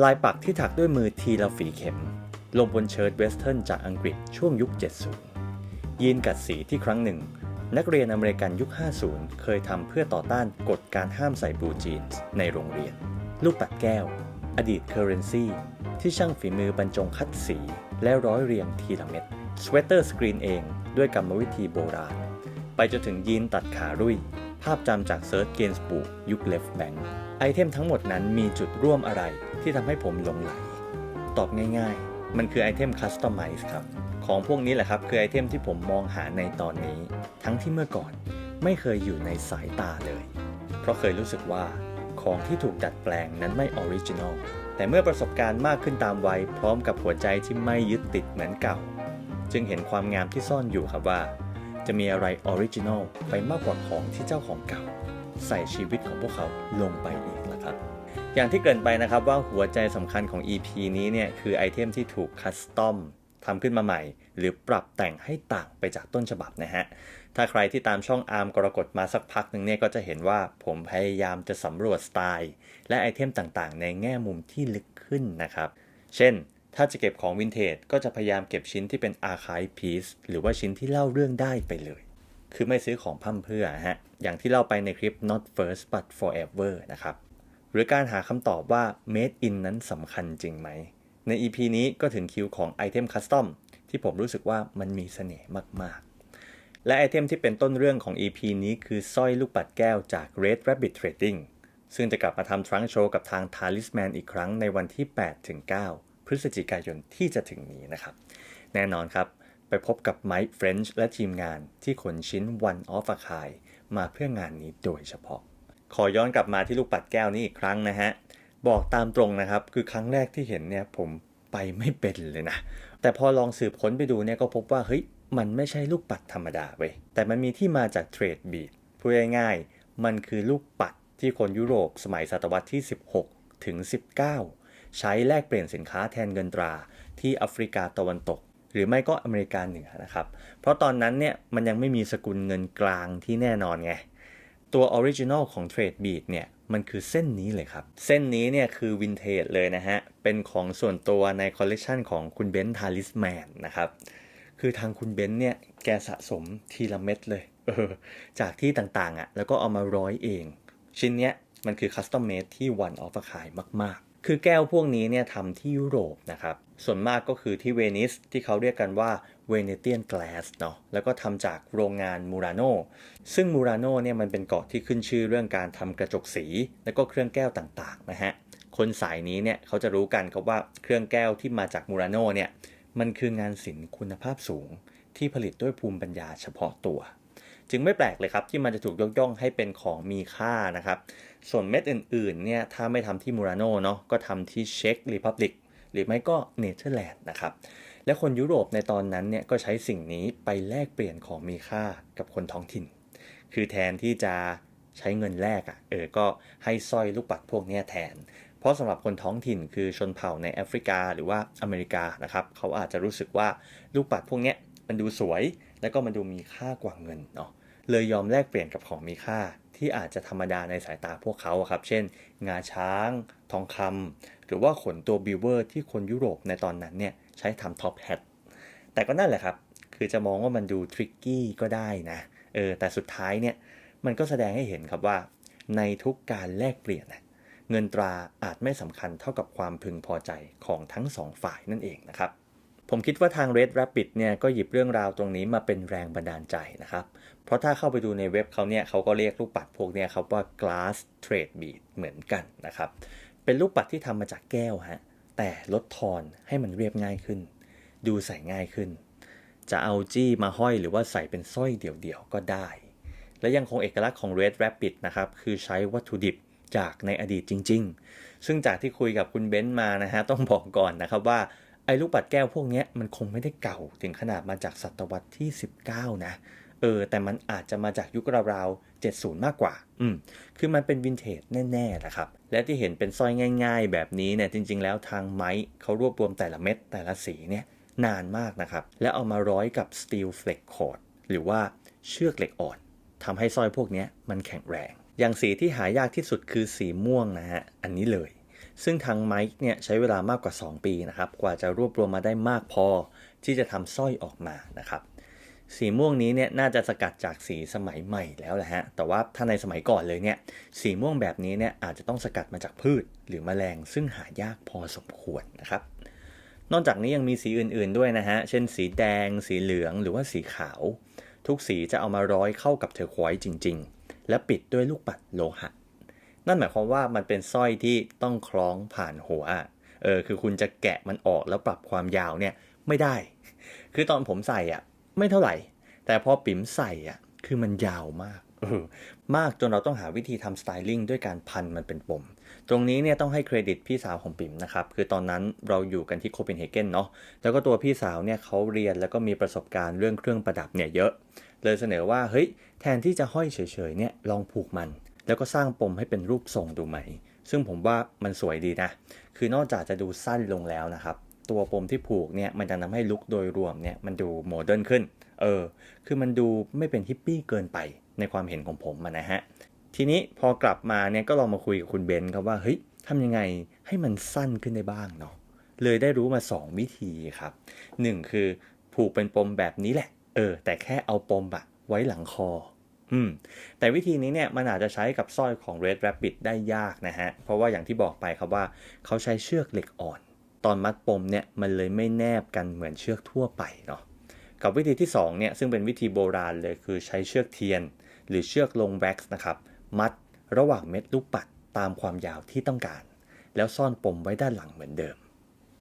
ลายปักที่ถักด้วยมือทีละฝีเข็ม ลงบนเชิ้ตเวสเทิร์นจากอังกฤษช่วงยุค 70 ยีนกัดสีที่ครั้งหนึ่ง นักเรียนอเมริกันยุค 50 เคยทำเพื่อต่อต้านกฎการห้ามใส่บลูจีนส์ในโรงเรียน ลูกปัดแก้ว อดีตเคอร์เรนซีที่ช่างฝีมือบรรจงคัดสี และร้อยเรียงทีละเม็ดสเวตเตอร์สกรีนเองด้วยกรรมวิธีโบราณ ไปจนถึงยีนตัดขารุ่ย ภาพจำจากเซิร์ชเกนส์บุกยุคเลฟแบงค์ไอเทมทั้งหมดนั้นมีจุดร่วมอะไรที่ทำให้ผมหลงไหล ตอบง่ายๆ มันคือไอเทมคัสตอมไมซ์ครับ ของพวกนี้แหละครับ คือไอเทมที่ผมมองหาในตอนนี้ ทั้งที่เมื่อก่อนไม่เคยอยู่ในสายตาเลย เพราะเคยรู้สึกว่าของที่ถูกดัดแปลงนั้นไม่ออริจินอลแต่เมื่อประสบการณ์มากขึ้นตามวัยพร้อมกับหัวใจที่ไม่ยึดติดเหมือนเก่า จึงเห็นความงามที่ซ่อนอยู่ครับว่า จะมีอะไรออริจินอลไปมากกว่าของที่เจ้าของเก่า ใส่ชีวิตของพวกเขาลงไปอีกละครับ อย่างที่เกริ่นไปนะครับว่าหัวใจสำคัญของ EP นี้เนี่ยคือไอเทมที่ถูกคัสตอมทำขึ้นมาใหม่ หรือปรับแต่งให้ต่างไปจากต้นฉบับนะฮะ ถ้าใครที่ตามช่องอาร์มกรกฎมาสักพักหนึ่งเนี่ยก็จะเห็นว่าผมพยายามจะสำรวจสไตล์ และไอเทมต่างๆ ในแง่มุมที่ลึกขึ้นนะครับ เช่น ถ้าจะเก็บของวินเทจก็จะพยายามเก็บชิ้นที่เป็น archive piece หรือว่าชิ้นที่เล่าเรื่องได้ไปเลย คือไม่ซื้อของพั่มเพื่อฮะ อย่างที่เล่าไปในคลิป not first but forever นะครับ หรือการหาคำตอบว่า made in นั้นสำคัญจริงไหม ใน EP นี้ก็ถึงคิวของไอเทมคัสตอมที่ผมรู้สึกว่ามันมีเสน่ห์มาก ๆ และไอเทมที่เป็นต้นเรื่องของ EP นี้คือสร้อยลูกปัดแก้วจาก Red Rabbit Trading ซึ่งจะกลับมาทำทรังโชว์กับทาง Talisman อีกครั้งในวันที่8-9พ ฤศจิกายนที่จะถึงนี้นะครับ แน่นอนครับ ไปพบกับไมค์เฟรนช์และทีมงานที่ขนชิ้น One of a Kind มาเพื่องานนี้โดยเฉพาะ ขอย้อนกลับมาที่ลูกปัดแก้วนี้อีกครั้งนะฮะ บอกตามตรงนะครับ คือครั้งแรกที่เห็นเนี่ยผมไปไม่เป็นเลยนะ แต่พอลองสืบค้นไปดูเนี่ยก็พบว่าเฮ้ยมันไม่ใช่ลูกปัดธรรมดาเว้ย แต่มันมีที่มาจากเทรดบีดพูดง่ายๆ มันคือลูกปัดที่คนยุโรปสมัยศตวรรษที่ 16 ถึง 19 ใช้แลกเปลี่ยนสินค้าแทนเงินตราที่แอฟริกาตะวันตก หรือไม่ก็อเมริกาเหนือนะครับ เพราะตอนนั้นเนี่ยมันยังไม่มีสกุลเงินกลางที่แน่นอนไง ตัวออริจินอลของเทรดบีดเนี่ยมันคือเส้นนี้เลยครับ เส้นนี้เนี่ยคือวินเทจเลยนะฮะ เป็นของส่วนตัวในคอลเลกชันของคุณเบนซ์ทาลิสแมนนะครับ คือทางคุณเบนซ์เนี่ยแกสะสมทีละเม็ดเลยเออจากที่ต่างๆอะ่ะแล้วก็เอามาร้อยเอง ชิ้นเนี้ยมันคือคัสตอมเมดที่ one of a kind มากๆ คือแก้วพวกนี้เนี่ยทำที่ยุโรปนะครับ ส่วนมากก็คือที่เวนิสที่เขาเรียกกันว่าเวเนเตียน g กลสเนาะ แล้วก็ทำจากโรงงานมูราโน ซึ่งมูราโนเนี่ยมันเป็นเกาะที่ขึ้นชื่อเรื่องการทำกระจกสี แล้วก็เครื่องแก้วต่างๆนะฮะ คนสายนี้เนี่ยเขาจะรู้กันครับว่าเครื่องแก้วที่มาจากมูราโนเนี่ย มันคืองานศิลป์คุณภาพสูงที่ผลิตด้วยภูมิปัญญาเฉพาะตัว จึงไม่แปลกเลยครับที่มันจะถูกยกย่องให้เป็นของมีค่านะครับ ส่วนเม็ดอื่นๆเนี่ยถ้าไม่ทำที่มูราโนเนาะก็ทำที่เช็กรีพับลิกหรือไม่ก็เนเธอร์แลนด์นะครับ และคนยุโรปในตอนนั้นเนี่ยก็ใช้สิ่งนี้ไปแลกเปลี่ยนของมีค่ากับคนท้องถิ่น คือแทนที่จะใช้เงินแลกอะ่ะเออก็ให้สร้อยลูกปัดพวกนี้แทน เพราะสำหรับคนท้องถิ่นคือชนเผ่าในแอฟริกาหรือว่าอเมริกานะครับเขาอาจจะรู้สึกว่าลูกปัดพวกนี้มันดูสวย แล้วก็มันดูมีค่ากว่าเงินเนาะ เลยยอมแลกเปลี่ยนกับของมีค่าที่อาจจะธรรมดาในสายตาพวกเขาครับ เช่น งาช้าง ทองคำหรือว่าขนตัวบิวเวอร์ที่คนยุโรปในตอนนั้นเนี่ยใช้ทำท็อปแฮทแต่ก็นั่นแหละครับ คือจะมองว่ามันดูทริกกี้ก็ได้นะ เออ แต่สุดท้ายเนี่ย มันก็แสดงให้เห็นครับว่า ในทุกการแลกเปลี่ยนเงินตราอาจไม่สำคัญเท่ากับความพึงพอใจของทั้งสองฝ่ายนั่นเองนะครับ ผมคิดว่าทาง Red Rabbit เนี่ยก็หยิบเรื่องราวตรงนี้มาเป็นแรงบันดาลใจนะครับ เพราะถ้าเข้าไปดูในเว็บเขาเนี่ยเขาก็เรียกลูกปัดพวกเนี่ยครับว่า glass trade bead เหมือนกันนะครับ เป็นลูกปัดที่ทำมาจากแก้วฮะ แต่ลดทอนให้มันเรียบง่ายขึ้น ดูใส่ง่ายขึ้น จะเอาจี้มาห้อยหรือว่าใส่เป็นสร้อยเดี่ยวๆก็ได้ และยังคงเอกลักษณ์ของ Red Rabbit นะครับ คือใช้วัตถุดิบจากในอดีตจริง ๆ ซึ่งจากที่คุยกับคุณเบนซ์มานะฮะต้องบอกก่อนนะครับว่า ไอ้ลูกปัดแก้วพวกนี้มันคงไม่ได้เก่าถึงขนาดมาจากศตวรรษที่ 19 นะเออแต่มันอาจจะมาจากยุคราวๆ70 มากกว่า อืม คือมันเป็นวินเทจแน่ๆนะครับ และที่เห็นเป็นสร้อยง่าย ๆ แบบนี้เนี่ยจริง ๆ แล้วทางไม้เขารวบรวมแต่ละเม็ดแต่ละสีเนี่ยนานมากนะครับ แล้วเอามาร้อยกับสตีลเฟล็กคอร์ดหรือว่าเชือกเหล็กอ่อนทำให้สร้อยพวกนี้มันแข็งแรง อย่างสีที่หายากที่สุดคือสีม่วงนะฮะ อันนี้เลย ซึ่งทางไมค์เนี่ยใช้เวลามากกว่า 2 ปีนะครับ กว่าจะรวบรวมมาได้มากพอที่จะทำสร้อยออกมานะครับ สีม่วงนี้เนี่ยน่าจะสกัดจากสีสมัยใหม่แล้วแหละฮะ แต่ว่าถ้าในสมัยก่อนเลยเนี่ย สีม่วงแบบนี้เนี่ยอาจจะต้องสกัดมาจากพืชหรือแมลง ซึ่งหายากพอสมควรนะครับ นอกจากนี้ยังมีสีอื่นๆด้วยนะฮะ เช่น สีแดง สีเหลือง หรือว่าสีขาว ทุกสีจะเอามาร้อยเข้ากับเทอร์ควอยจริง ๆ และปิดด้วยลูกปัดโลหะ นั่นหมายความว่ามันเป็นสร้อยที่ต้องคล้องผ่านหัวเออคือคุณจะแกะมันออกแล้วปรับความยาวเนี่ยไม่ได้ คือตอนผมใส่อะ ไม่เท่าไหร่ แต่พอปิ๋มใส่อะ คือมันยาวมากออมากจนเราต้องหาวิธีทำสไตลิ่งด้วยการพันมันเป็นปม ตรงนี้เนี่ยต้องให้เครดิตพี่สาวของปิ๋มนะครับ คือตอนนั้นเราอยู่กันที่โคเปนเฮเกนเนาะแล้วก็ตัวพี่สาวเนี่ยเขาเรียนแล้วก็มีประสบการณ์เรื่องเครื่องประดับเนี่ยเยอะ เลยเสนอว่าเฮ้ยแทนที่จะห้อยเฉยๆเนี่ยลองผูกมัน แล้วก็สร้างปมให้เป็นรูปทรงดูไหมซึ่งผมว่ามันสวยดีนะ คือนอกจากจะดูสั้นลงแล้วนะครับ ตัวปมที่ผูกเนี่ยมันจะทำให้ลุคโดยรวมเนี่ยมันดูโมเดิร์นขึ้น เออ คือมันดูไม่เป็นฮิปปี้เกินไปในความเห็นของผมนะฮะ ทีนี้พอกลับมาเนี่ยก็ลองมาคุยกับคุณเบนซ์ครับว่าเฮ้ยทำยังไงให้มันสั้นขึ้นได้บ้างเนาะ เลยได้รู้มา 2 วิธีครับ 1 คือผูกเป็นปมแบบนี้แหละ เออ แต่แค่เอาปมอะไว้หลังคอ อืมแต่วิธีนี้เนี่ยมันอาจจะใช้กับสร้อยของ Red Rabbit ได้ยากนะฮะ เพราะว่าอย่างที่บอกไปครับว่าเขาใช้เชือกเหล็กอ่อน ตอนมัดปมเนี่ยมันเลยไม่แนบกันเหมือนเชือกทั่วไปเนาะกับวิธีที่2เนี่ยซึ่งเป็นวิธีโบราณเลยคือใช้เชือกเทียน หรือเชือกลงแว็กซ์นะครับมัดระหว่างเม็ดลูกปัดตามความยาวที่ต้องการ แล้วซ่อนปมไว้ด้านหลังเหมือนเดิม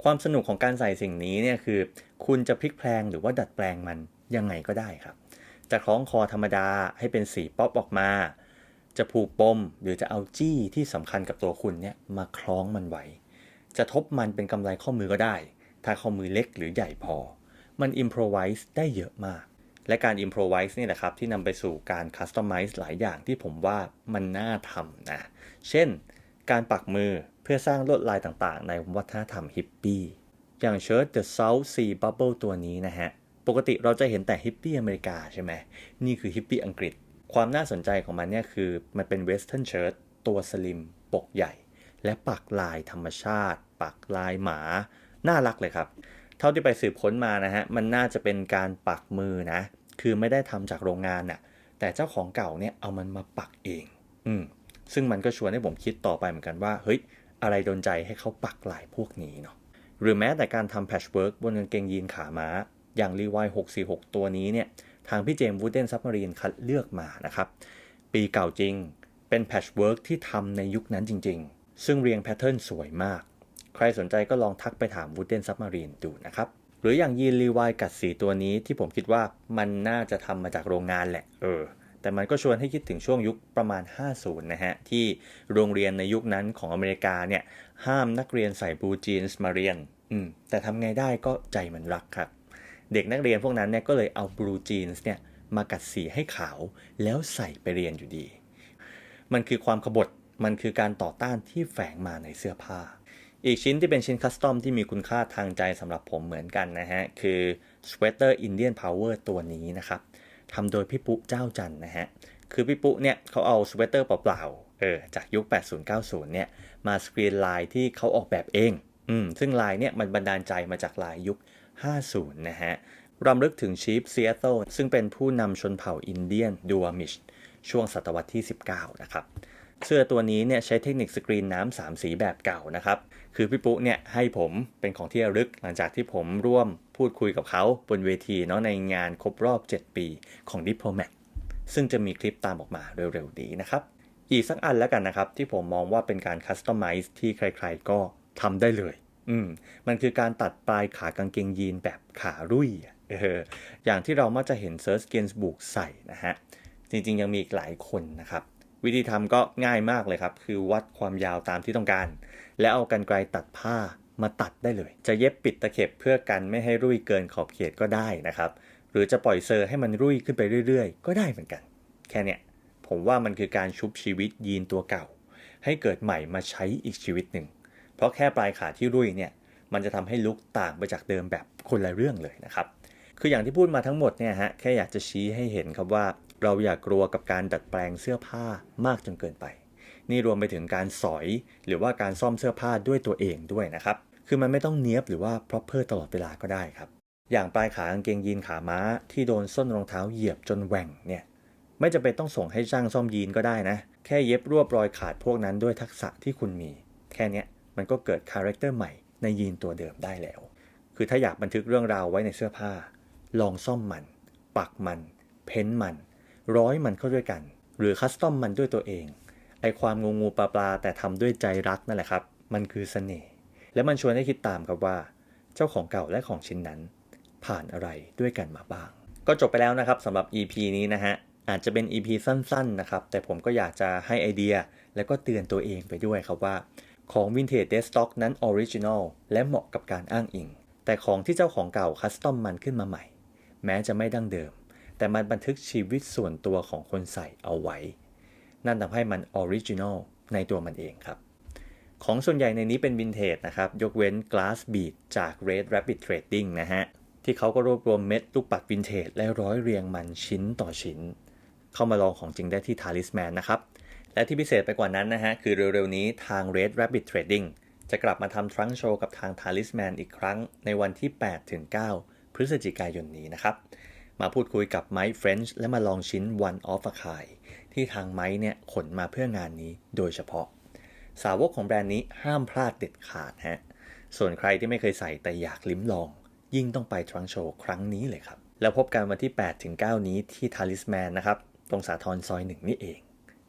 ความสนุกของการใส่สิ่งนี้เนี่ยคือ คุณจะพลิกแพลงหรือว่าดัดแปลงมันยังไงก็ได้ครับ จะคล้องคอธรรมดาให้เป็นสีป๊อปออกมา จะผูกปมหรือจะเอาจี้ที่สำคัญกับตัวคุณเนี่ยมาคล้องมันไว้ จะทบมันเป็นกำไรข้อมือก็ได้ ถ้าข้อมือเล็กหรือใหญ่พอ มันอิมพรไวส์ได้เยอะมาก และการอิมพรไวส์นี่แหละครับ ที่นำไปสู่การคัสตอมไมซ์หลายอย่างที่ผมว่ามันน่าทำนะ เช่น การปักมือเพื่อสร้างลวดลายต่างๆ ในวัฒนธรรมฮิปปี้อย่างเชิ้ต The South Sea Bubble ตัวนี้นะฮะ กติเราจะเห็นแต่ฮิปปี้อเมริกาใช่ไหมนี่คือฮิปปี้อังกฤษ ความน่าสนใจของมันเนี่ยคือมันเป็นเวสเทิร์นเชิ้ตตัวสลิม ปกใหญ่ และปักลายธรรมชาติ ปักลายหมา น่ารักเลยครับ เท่าที่ไปสืบค้นมานะฮะ มันน่าจะเป็นการปักมือนะ คือไม่ได้ทำจากโรงงานน่ะ แต่เจ้าของเก่าเนี่ยเอามันมาปักเอง อืม ซึ่งมันก็ชวนให้ผมคิดต่อไปเหมือนกันว่า เฮ้ย อะไรโดนใจให้เขาปักลายพวกนี้เนาะ หรือแม้แต่การทำแพชเวิร์กบนกางเกงยีนขาม้า อย่างรีวาย646 ตัวนี้เนี่ย ทางพี่เจมส์วูดเดนซับมารีนคัดเลือกมานะครับ ปีเก่าจริง เป็นแพชเวิร์กที่ทำในยุคนั้นจริง ๆ ซึ่งเรียงแพทเทิร์นสวยมาก ใครสนใจก็ลองทักไปถามวูดเดนซับมารีนดูนะครับ หรืออย่างยีนรีวายกัดสีตัวนี้ที่ผมคิดว่ามันน่าจะทำมาจากโรงงานแหละ เออ แต่มันก็ชวนให้คิดถึงช่วงยุคประมาณ 50 นะฮะ ที่โรงเรียนในยุคนั้นของอเมริกาเนี่ย ห้ามนักเรียนใส่บูจีนส์มาเรียน อืม แต่ทำไงได้ก็ใจมันรักครับ เด็กนักเรียนพวกนั้นเนี่ยก็เลยเอาบลูจีนส์เนี่ยมากัดสีให้ขาวแล้วใส่ไปเรียนอยู่ดี มันคือความขบฏมันคือการต่อต้านที่แฝงมาในเสื้อผ้า อีกชิ้นที่เป็นชิ้นคัสตอมที่มีคุณค่าทางใจสำหรับผมเหมือนกันนะฮะ คือ Sweater Indian Power ตัวนี้นะครับทำโดยพี่ปุ๊เจ้าจันนะฮะ คือพี่ปุ๊เนี่ยเขาเอาสเวตเตอร์เปล่าๆเออจากยุค 80-90 เนี่ยมาสกรีนลายที่เขาออกแบบเองอืมซึ่งลายเนี่ยมันบันดาลใจมาจากลายยุค 50 นะฮะรำลึกถึงชีฟเซียโตซึ่งเป็นผู้นำชนเผ่าอินเดียนดูอามิช ช่วงศตวรรษที่ 19 นะครับ เสื้อตัวนี้เนี่ยใช้เทคนิคสกรีนน้ำสามสีแบบเก่านะครับ คือพี่ปุ๊เนี่ยให้ผมเป็นของที่ระลึกหลังจากที่ผมร่วมพูดคุยกับเขาบนเวทีเนาะในงานครบรอบ 7 ปีของ Diplomat ซึ่งจะมีคลิปตามออกมาเร็วๆนี้นะครับ อีกสักอันแล้วกันนะครับ ที่ผมมองว่าเป็นการคัสตอมไมซ์ที่ใครๆก็ทำได้เลย อืมมันคือการตัดปลายขากางเกงยีนแบบขารุ่ยอะเอออย่างที่เรามักจะเห็นเซิร์ชเกนส์บุกใส่นะฮะ จริงๆ ยังมีอีกหลายคนนะครับ วิธีทำก็ง่ายมากเลยครับ คือวัดความยาวตามที่ต้องการ แล้วเอากันไกลตัดผ้ามาตัดได้เลย จะเย็บปิดตะเข็บเพื่อกันไม่ให้รุ่ยเกินขอบเขตก็ได้นะครับ หรือจะปล่อยเซอร์ให้มันรุ่ยขึ้นไปเรื่อยๆ ก็ได้เหมือนกัน แค่เนี้ยผมว่ามันคือการชุบชีวิตยีนตัวเก่า ให้เกิดใหม่มาใช้อีกชีวิตหนึ่ง เพราะแค่ปลายขาที่รุ่ยเนี่ยมันจะทำให้ลุกต่างไปจากเดิมแบบคนละเรื่องเลยนะครับ คืออย่างที่พูดมาทั้งหมดเนี่ยฮะแค่อยากจะชี้ให้เห็นครับว่า เราอย่ากกลัวกับการดัดแปลงเสื้อผ้ามากจนเกินไป นี่รวมไปถึงการสอยหรือว่าการซ่อมเสื้อผ้าด้วยตัวเองด้วยนะครับ คือมันไม่ต้องเนี้ยบหรือว่า proper ตลอดเวลาก็ได้ครับ อย่างปลายขากางเกงยีนขาม้า ที่โดนส้นรองเท้าเหยียบจนแหว่งเนี่ยไม่จำเป็นต้องส่งให้ช่างซ่อมยีนก็ได้นะ แค่เย็บรวบรอยขาดพวกนั้นด้วยทักษะที่คุณมี แค่นี้ มันก็เกิดคาแรคเตอร์ใหม่ในยีนตัวเดิมได้แล้ว คือถ้าอยากบันทึกเรื่องราวไว้ในเสื้อผ้า ลองซ่อมมัน ปักมัน เพ้นท์มัน ร้อยมันเข้าด้วยกัน หรือคัสตอมมันด้วยตัวเอง ไอความงูงูปลาปลาแต่ทำด้วยใจรักนั่นแหละครับ มันคือเสน่ห์ และมันชวนให้คิดตามครับว่า เจ้าของเก่าและของชิ้นนั้น ผ่านอะไรด้วยกันมาบ้าง ก็จบไปแล้วนะครับสำหรับ EP นี้นะฮะอาจจะเป็น EP สั้นๆนะครับ แต่ผมก็อยากจะให้ไอเดีย และก็เตือนตัวเองไปด้วยครับว่า ของ Vintage Dead Stock นั้นออริจินอลและเหมาะกับการอ้างอิง แต่ของที่เจ้าของเก่าคัสตอมมันขึ้นมาใหม่ แม้จะไม่ดั้งเดิม แต่มันบันทึกชีวิตส่วนตัวของคนใส่เอาไว้ นั่นทำให้มันออริจินอลในตัวมันเองครับ ของส่วนใหญ่ในนี้เป็นวินเทจนะครับ ยกเว้น Glass Bead จาก Red Rabbit Trading นะฮะ ที่เขาก็รวบรวมเม็ดลูกปัดวินเทจและร้อยเรียงมันชิ้นต่อชิ้น เข้ามาลองของจริงได้ที่ Talisman นะครับ และที่พิเศษไปกว่านั้นนะฮะ คือเร็วๆนี้ทาง Red Rabbit Trading จะกลับมาทำทรังโชว์กับทาง Talisman อีกครั้งในวันที่8-9พฤศจิกายนนี้นะครับ มาพูดคุยกับไมค์เฟรนช์และมาลองชิ้น One of a Kind ที่ทางไมค์เนี่ยขนมาเพื่องานนี้โดยเฉพาะ สาวกของแบรนด์นี้ห้ามพลาดเด็ดขาดฮะ ส่วนใครที่ไม่เคยใส่แต่อยากลิ้มลอง ยิ่งต้องไปทรังโชว์ครั้งนี้เลยครับ แล้วพบกันวันที่8-9นี้ที่ Talisman นะครับ ตรงสาทรซอยหนึ่งนี่เอง